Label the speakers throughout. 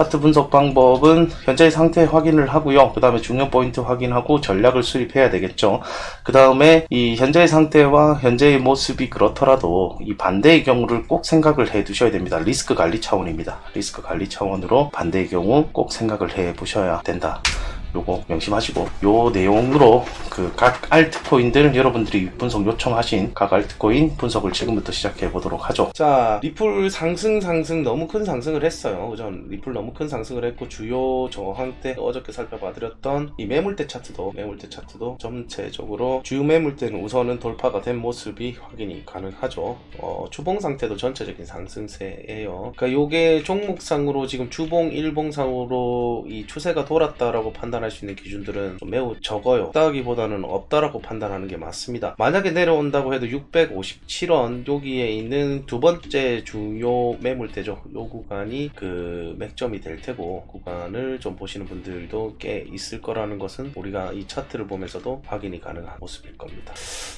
Speaker 1: 차트 분석 방법은 현재의 상태 확인을 하고요. 그 다음에 중요 포인트 확인하고 전략을 수립해야 되겠죠. 그 다음에 이 현재의 상태와 현재의 모습이 그렇더라도 이 반대의 경우를 꼭 생각을 해 두셔야 됩니다. 리스크 관리 차원입니다. 리스크 관리 차원으로 반대의 경우 꼭 생각을 해 보셔야 된다. 요거 명심하시고 요 내용으로 그 각 알트코인들 여러분들이 분석 요청하신 각 알트코인 분석을 지금부터 시작해 보도록 하죠. 자, 리플 상승 상승 너무 큰 상승을 했어요. 우선 리플 너무 큰 상승을 했고 주요 저항 때 어저께 살펴봐 드렸던 이 매물대 차트도 매물대 차트도 전체적으로 주요 매물대는 우선은 돌파가 된 모습이 확인이 가능하죠. 어, 주봉 상태도 전체적인 상승세예요. 그러니까 요게 종목상으로 지금 주봉 일봉상으로 이 추세가 돌았다라고 판단 할 수 있는 기준들은 좀 매우 적어요. 없다기보다는 없다라고 판단하는 게 맞습니다. 만약에 내려온다고 해도 657원 여기에 있는 두 번째 주요 매물대죠. 요 구간이 그 맥점이 될 테고 구간을 좀 보시는 분들도 꽤 있을 거라는 것은 우리가 이 차트를 보면서도 확인이 가능한 모습일 겁니다.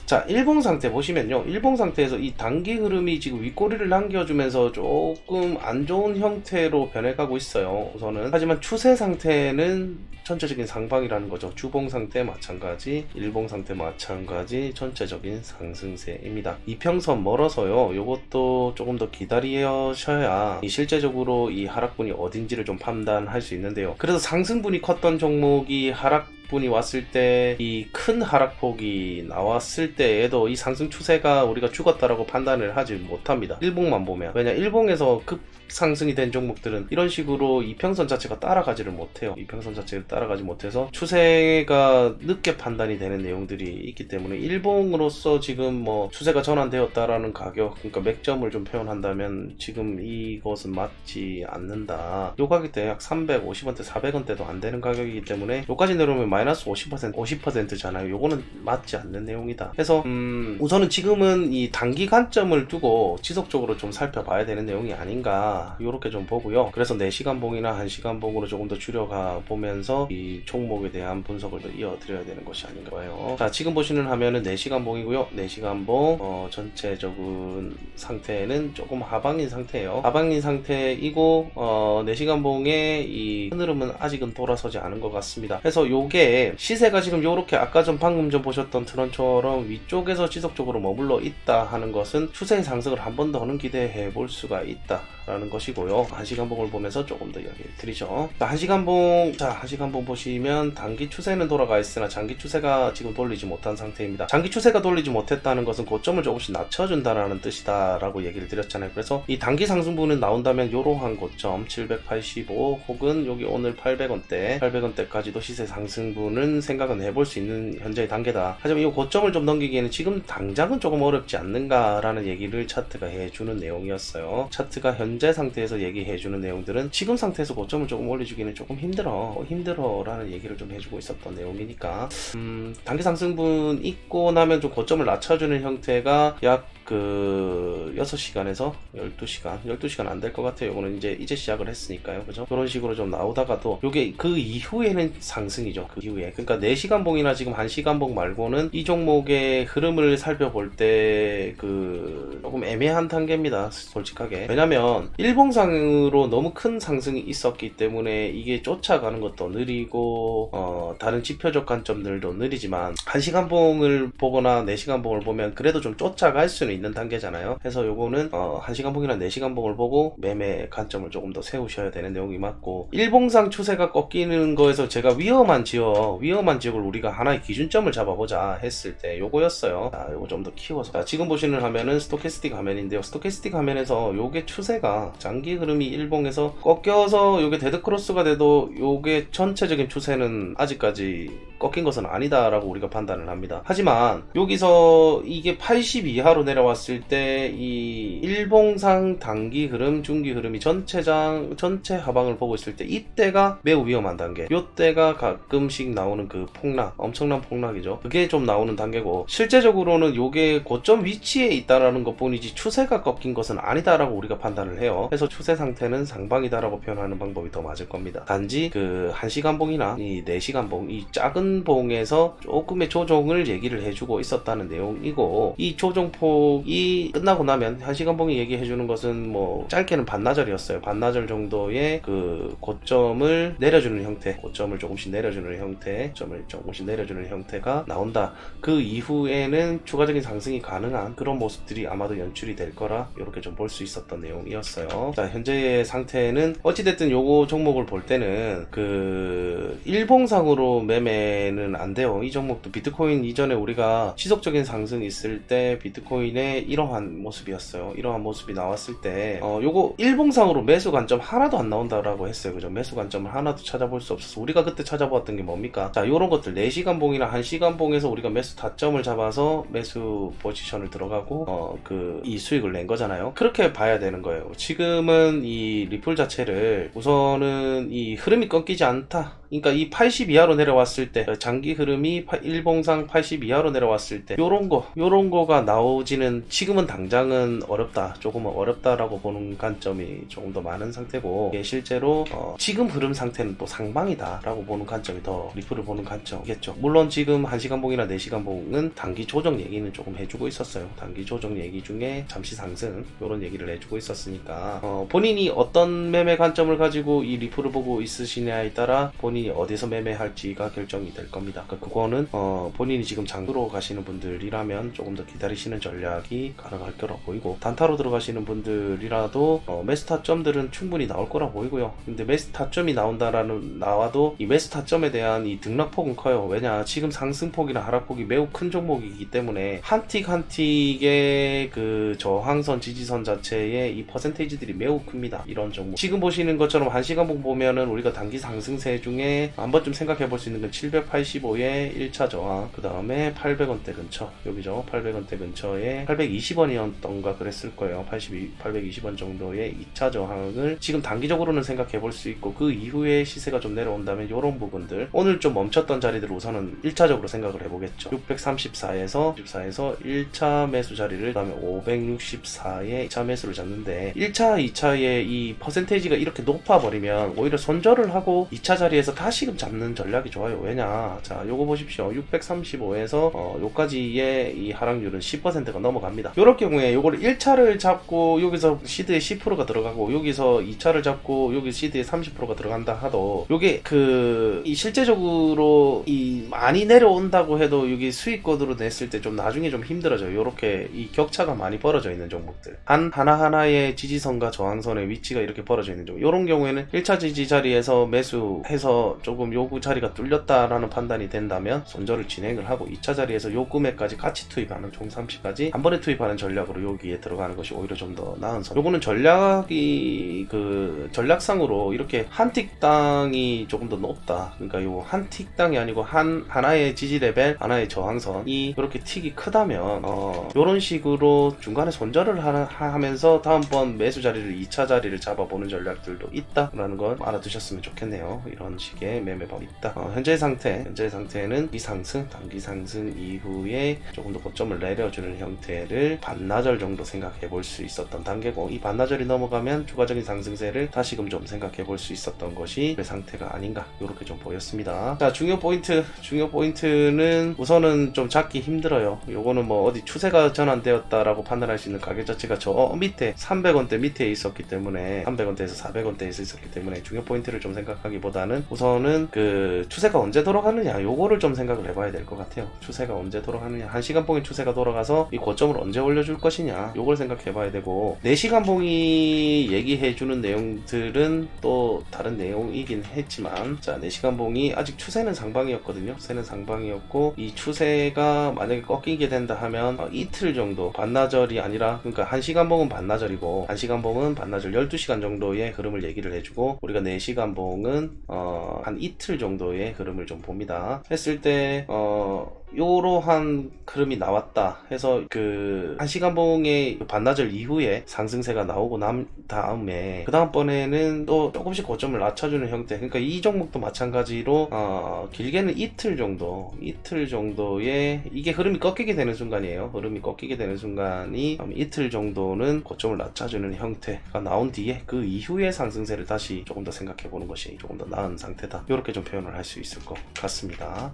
Speaker 1: 자, 일봉 상태 보시면요. 일봉 상태에서 이 단기 흐름이 지금 윗꼬리를 남겨주면서 조금 안 좋은 형태로 변해가고 있어요. 우선은. 하지만 추세 상태는 전체 적인 상방이라는 거죠. 주봉 상 태 마찬가지, 일봉 상 태 마찬가지, 전체적인 상승세입니다. 이평선 멀어서요. 이것도 조금 더 기다리셔야 이 실제적으로 이 하락분이 어딘지를 좀 판단할 수 있는데요. 그래서 상승분이 컸던 종목이 하락 분이 왔을 때 이 큰 하락폭이 나왔을 때에도 이 상승 추세가 우리가 죽었다라고 판단을 하지 못합니다. 일봉만 보면 왜냐 일봉에서 급 상승이 된 종목들은 이런 식으로 이평선 자체가 따라가지를 못해요. 이평선 자체를 따라가지 못해서 추세가 늦게 판단이 되는 내용들이 있기 때문에 일봉으로서 지금 뭐 추세가 전환되었다라는 가격 그러니까 맥점을 좀 표현한다면 지금 이것은 맞지 않는다. 요 가격대 약 350원대 400원대도 안 되는 가격이기 때문에 요까지 내려오면 마이 너스 50% 50%잖아요. 요거는 맞지 않는 내용이다. 그래서 음, 우선은 지금은 이 단기 관점을 두고 지속적으로 좀 살펴봐야 되는 내용이 아닌가 요렇게 좀 보고요. 그래서 4시간 봉이나 1시간 봉으로 조금 더 줄여가 보면서 이 종목에 대한 분석을 더 이어드려야 되는 것이 아닌가 봐요. 자, 지금 보시는 화면은 4시간 봉이고요. 4시간 봉 어, 전체적인 상태는 조금 하방인 상태예요. 하방인 상태이고 어, 4시간 봉의 이 흐름은 아직은 돌아서지 않은 것 같습니다. 그래서 요게 시세가 지금 요렇게 아까 전 방금 전 보셨던 트런처럼 위쪽에서 지속적으로 머물러 있다 하는 것은 추세의 상승을 한 번 더는 기대해 볼 수가 있다라는 것이고요. 한시간봉을 보면서 조금 더 이야기를 드리죠. 자, 한시간봉, 자, 한시간봉 보시면 단기 추세는 돌아가 있으나 장기 추세가 지금 돌리지 못한 상태입니다. 장기 추세가 돌리지 못했다는 것은 고점을 조금씩 낮춰준다라는 뜻이다라고 얘기를 드렸잖아요. 그래서 이 단기 상승분은 나온다면 이러한 고점 785 혹은 여기 오늘 800원대, 800원대까지도 시세 상승 분은 생각은 해볼 수 있는 현재의 단계다. 하지만 이 고점을 좀 넘기기에는 지금 당장은 조금 어렵지 않는가라는 얘기를 차트가 해주는 내용이었어요. 차트가 현재 상태에서 얘기해주는 내용들은 지금 상태에서 고점을 조금 올려주기는 조금 힘들어 힘들어라는 얘기를 좀 해주고 있었던 내용이니까 음, 단기 상승분 있고 나면 좀 고점을 낮춰주는 형태가 약 그 6시간에서 12시간 12시간 안 될 것 같아요. 이거는 이제 이제 시작을 했으니까요. 그죠? 그런 식으로 좀 나오다가도 요게 그 이후에는 상승이죠. 그 이후에. 그러니까 4시간 봉이나 지금 1시간 봉 말고는 이 종목의 흐름을 살펴볼 때 그 조금 애매한 단계입니다. 솔직하게. 왜냐면 일봉상으로 너무 큰 상승이 있었기 때문에 이게 쫓아가는 것도 느리고 어, 다른 지표적 관점들도 느리지만 1시간 봉을 보거나 4시간 봉을 보면 그래도 좀 쫓아갈 수는 있는 단계잖아요. 그래서 요거는 어, 1시간 봉이나 4시간 봉을 보고 매매 관점을 조금 더 세우셔야 되는 내용이 맞고 일봉상 추세가 꺾이는 거에서 제가 위험한 지역, 위험한 지역을 우리가 하나의 기준점을 잡아보자 했을 때 요거였어요. 자, 요거 좀 더 키워서 자, 지금 보시는 화면은 스토캐스틱 화면인데요. 스토캐스틱 화면에서 요게 추세가 장기 흐름이 일봉에서 꺾여서 요게 데드크로스가 돼도 요게 전체적인 추세는 아직까지 꺾인 것은 아니다라고 우리가 판단을 합니다. 하지만 여기서 이게 80 이하로 내려왔을 때 이 일봉상 단기 흐름, 중기 흐름이 전체장 전체 하방을 보고 있을 때 이때가 매우 위험한 단계. 요때가 가끔씩 나오는 그 폭락, 엄청난 폭락이죠. 그게 좀 나오는 단계고 실제적으로는 요게 고점 위치에 있다라는 것뿐이지 추세가 꺾인 것은 아니다라고 우리가 판단을 해요. 그래서 추세 상태는 상방이다라고 표현하는 방법이 더 맞을 겁니다. 단지 그 1시간 봉이나 이 4시간 봉, 이 작은 큰 봉에서 조금의 조정을 얘기를 해주고 있었다는 내용이고 이 조정폭이 끝나고 나면 한 시간 봉이 얘기해 주는 것은 뭐 짧게는 반나절이었어요. 반나절 정도의 그 고점을 내려주는 형태, 고점을 조금씩 내려주는 형태, 점을 조금씩 내려주는 형태가 나온다. 그 이후에는 추가적인 상승이 가능한 그런 모습들이 아마도 연출이 될 거라 이렇게 좀 볼 수 있었던 내용이었어요. 자, 현재의 상태는 어찌됐든 요거 종목을 볼 때는 그 일봉상으로 매매 는 안 돼요. 이 종목도 비트코인 이전에 우리가 지속적인 상승이 있을 때 비트코인의 이러한 모습이었어요. 이러한 모습이 나왔을 때 어, 요거 일봉상으로 매수 관점 하나도 안 나온다라고 했어요. 그죠? 매수 관점을 하나도 찾아볼 수 없어서 우리가 그때 찾아보았던 게 뭡니까? 자, 요런 것들 4시간 봉이나 1시간 봉에서 우리가 매수 타점을 잡아서 매수 포지션을 들어가고 어, 그 이 수익을 낸 거잖아요. 그렇게 봐야 되는 거예요. 지금은 이 리플 자체를 우선은 이 흐름이 끊기지 않다. 그러니까 이 80 이하로 내려왔을 때 장기 흐름이 파- 일봉상 80 이하로 내려왔을 때 요런 거 요런 거가 나오지는 지금은 당장은 어렵다 조금은 어렵다라고 보는 관점이 조금 더 많은 상태고 이게 실제로 어, 지금 흐름 상태는 또 상방이다 라고 보는 관점이 더 리플을 보는 관점이겠죠. 물론 지금 1시간 봉이나 4시간 봉은 단기 조정 얘기는 조금 해주고 있었어요. 단기 조정 얘기 중에 잠시 상승 요런 얘기를 해주고 있었으니까 어, 본인이 어떤 매매 관점을 가지고 이 리플을 보고 있으시냐에 따라 본인 이 어디서 매매할지가 결정이 될 겁니다. 그러니까 그거는 어, 본인이 지금 장으로 가시는 분들이라면 조금 더 기다리시는 전략이 가능할 거라 보이고 단타로 들어가시는 분들이라도 어, 매수 타점들은 충분히 나올 거라 보이고요. 근데 매수 타점이 나온다라는 나와도 이 매수 타점에 대한 이 등락폭은 커요. 왜냐 지금 상승폭이나 하락폭이 매우 큰 종목이기 때문에 한 틱 한 틱의 그 저항선 지지선 자체의 이 퍼센테이지들이 매우 큽니다. 이런 종목. 지금 보시는 것처럼 한 시간 봉 보면은 우리가 단기 상승세 중에 한 번 쯤 생각해 볼 수 있는 건 785의 1차 저항, 그 다음에 800원대 근처, 여기죠. 800원대 근처에 820원이었던가 그랬을 거예요. 82, 820원 정도의 2차 저항을 지금 단기적으로는 생각해 볼 수 있고 그 이후에 시세가 좀 내려온다면 이런 부분들 오늘 좀 멈췄던 자리들 우선은 1차적으로 생각을 해보겠죠. 634에서 64에서 1차 매수 자리를 그다음에 564에 2차 매수를 잡는데 1차, 2차의 이 퍼센테이지가 이렇게 높아 버리면 오히려 손절을 하고 2차 자리에서 다시금 잡는 전략이 좋아요. 왜냐? 자, 요거 보십시오. 635에서 어, 요까지의 이 하락률은 10%가 넘어갑니다. 요럴 경우에 요거를 1차를 잡고 여기서 시드에 10%가 들어가고 여기서 2차를 잡고 여기 시드에 30%가 들어간다 하도 요게 그이 실제적으로 이 많이 내려온다고 해도 여기 수익권으로 냈을 때 좀 나중에 좀 힘들어져요. 요렇게 이 격차가 많이 벌어져 있는 종목들. 한 하나하나의 지지선과 저항선의 위치가 이렇게 벌어져 있는 종목. 요런 경우에는 1차 지지 자리에서 매수해서 조금 요구 자리가 뚫렸다라는 판단이 된다면 손절을 진행을 하고 2차 자리에서 요 금액까지 같이 투입하는 총 30까지 한 번에 투입하는 전략으로 여기에 들어가는 것이 오히려 좀 더 나은 선. 요거는 전략이 그 전략상으로 이렇게 한 틱당이 조금 더 높다. 그러니까 요 한 틱당이 아니고 한 하나의 지지 레벨, 하나의 저항선이 이렇게 틱이 크다면 어 요런 식으로 중간에 손절을 하, 하면서 다음번 매수 자리를 2차 자리를 잡아보는 전략들도 있다라는 걸 알아두셨으면 좋겠네요. 이런 식의 매매법이 있다. 어, 현재 상태, 현재 상태는 이 상승, 단기 상승 이후에 조금 더 고점을 내려주는 형태를 반나절 정도 생각해 볼 수 있었던 단계고 이 반나절이 넘어가면 추가적인 상승세를 다시금 좀 생각해 볼 수 있었던 것이 그 상태가 아닌가 이렇게 좀 보였습니다. 자 중요 포인트, 중요 포인트는 우선은 좀 잡기 힘들어요. 요거는 뭐 어디 추세가 전환되었다라고 판단할 수 있는 가격 자체가 저 밑에 300원대 밑에 있었기 때문에 300원대에서 400원대에서 있었기 때문에 중요 포인트를 좀 생각하기보다는 우선 은그 추세가 언제 돌아가느냐 요거를 좀 생각을 해봐야 될 것 같아요. 추세가 언제 돌아가느냐 한 시간 봉의 추세가 돌아가서 이 고점을 언제 올려줄 것이냐 요걸 생각해봐야 되고 4 시간 봉이 얘기해주는 내용들은 또 다른 내용이긴 했지만 자 4 시간 봉이 아직 추세는 상방이었거든요. 추세는 상방이었고 이 추세가 만약에 꺾이게 된다 하면 어, 이틀 정도 반나절이 아니라 그러니까 1시간 봉은 반나절이고 1시간 봉은 반나절 12시간 정도의 흐름을 얘기를 해주고 우리가 4 시간 봉은 어, 한 이틀 정도의 흐름을 좀 봅니다. 했을 때 어, 요러한 흐름이 나왔다 해서 그 한시간봉의 반나절 이후에 상승세가 나오고 난 다음에 그 다음번에는 또 조금씩 고점을 낮춰주는 형태. 그러니까 이 종목도 마찬가지로 어, 길게는 이틀 정도 이틀 정도의 이게 흐름이 꺾이게 되는 순간이에요. 흐름이 꺾이게 되는 순간이 음, 이틀 정도는 고점을 낮춰주는 형태가 나온 뒤에 그 이후에 상승세를 다시 조금 더 생각해 보는 것이 조금 더 나은 상태다. 이렇게 좀 표현을 할 수 있을 것 같습니다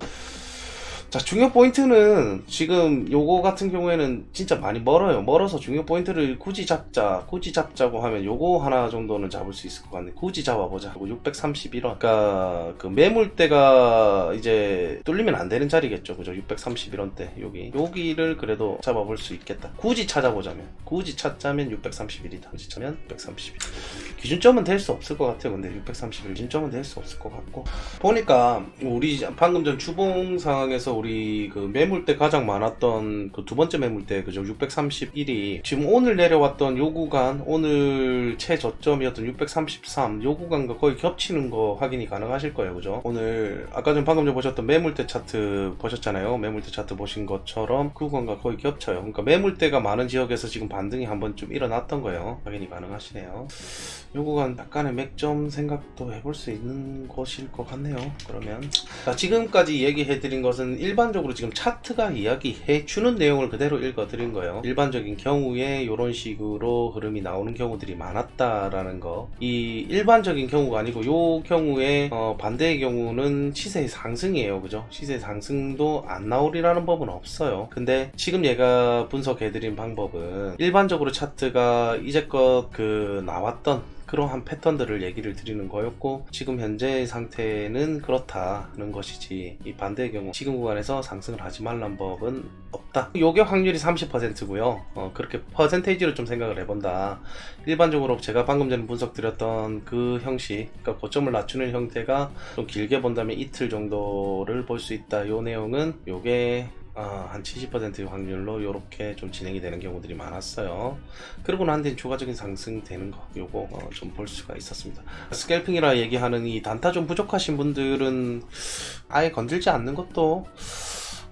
Speaker 1: 자, 중요 포인트는 지금 요거 같은 경우에는 진짜 많이 멀어요. 멀어서 중요 포인트를 굳이 잡자, 굳이 잡자고 하면 요거 하나 정도는 잡을 수 있을 것 같네. 굳이 잡아보자. 631원. 그러니까 그 매물대가 이제 뚫리면 안 되는 자리겠죠. 그죠? 631원대. 여기. 여기를 그래도 잡아볼 수 있겠다. 굳이 찾아보자면. 굳이 찾자면 631이다. 굳이 찾으면 631. 기준점은 될 수 없을 것 같아요. 근데 631 기준점은 될 수 없을 것 같고. 보니까 우리 방금 전 주봉 상황에서 우리 그 매물대 가장 많았던 그 두 번째 매물대 그죠? 631이 지금 오늘 내려왔던 요 구간 오늘 최저점이었던 633 요 구간과 거의 겹치는 거 확인이 가능하실 거예요. 그죠? 오늘 아까 전 방금 전 보셨던 매물대 차트 보셨잖아요. 매물대 차트 보신 것처럼 그 구간과 거의 겹쳐요. 그러니까 매물대가 많은 지역에서 지금 반등이 한번 좀 일어났던 거예요. 확인이 가능하시네요. 요 구간 약간의 맥점 생각도 해볼 수 있는 것일 것 같네요. 그러면 자, 지금까지 얘기해드린 것은 일반적으로 지금 차트가 이야기해 주는 내용을 그대로 읽어 드린 거예요. 일반적인 경우에 이런 식으로 흐름이 나오는 경우들이 많았다라는 거. 이 일반적인 경우가 아니고 요 경우에 어, 반대의 경우는 시세의 상승이에요. 그죠? 시세 상승도 안 나오리라는 법은 없어요. 근데 지금 얘가 분석해 드린 방법은 일반적으로 차트가 이제껏 그 나왔던 그러한 패턴들을 얘기를 드리는 거였고 지금 현재 상태는 그렇다는 것이지 이 반대의 경우 지금 구간에서 상승을 하지 말란 법은 없다. 요게 확률이 30%고요. 어, 그렇게 퍼센테이지로 좀 생각을 해본다. 일반적으로 제가 방금 전에 분석 드렸던 그 형식 그러니까 고점을 낮추는 형태가 좀 길게 본다면 이틀 정도를 볼 수 있다. 요 내용은 요게 아, 한 70%의 확률로 이렇게 좀 진행이 되는 경우들이 많았어요. 그러고 난 뒤에 추가적인 상승 되는 거 요거 어, 좀볼 수가 있었습니다. 스캘핑이라 얘기하는 이 단타 좀 부족하신 분들은 아예 건들지 않는 것도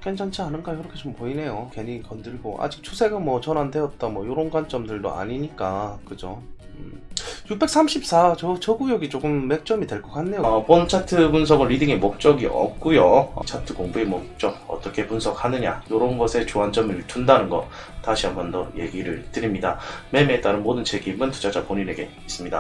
Speaker 1: 괜찮지 않은가 이렇게 좀 보이네요. 괜히 건들고 아직 추세가 뭐 전환되었다 뭐 이런 관점들도 아니니까 그죠? 음. 634, 저, 저 구역이 조금 맥점이 될 것 같네요. 어, 본 차트 분석은 리딩의 목적이 없고요. 어, 차트 공부의 목적, 어떻게 분석하느냐, 이런 것에 주안점을 둔다는 거 다시 한 번 더 얘기를 드립니다. 매매에 따른 모든 책임은 투자자 본인에게 있습니다.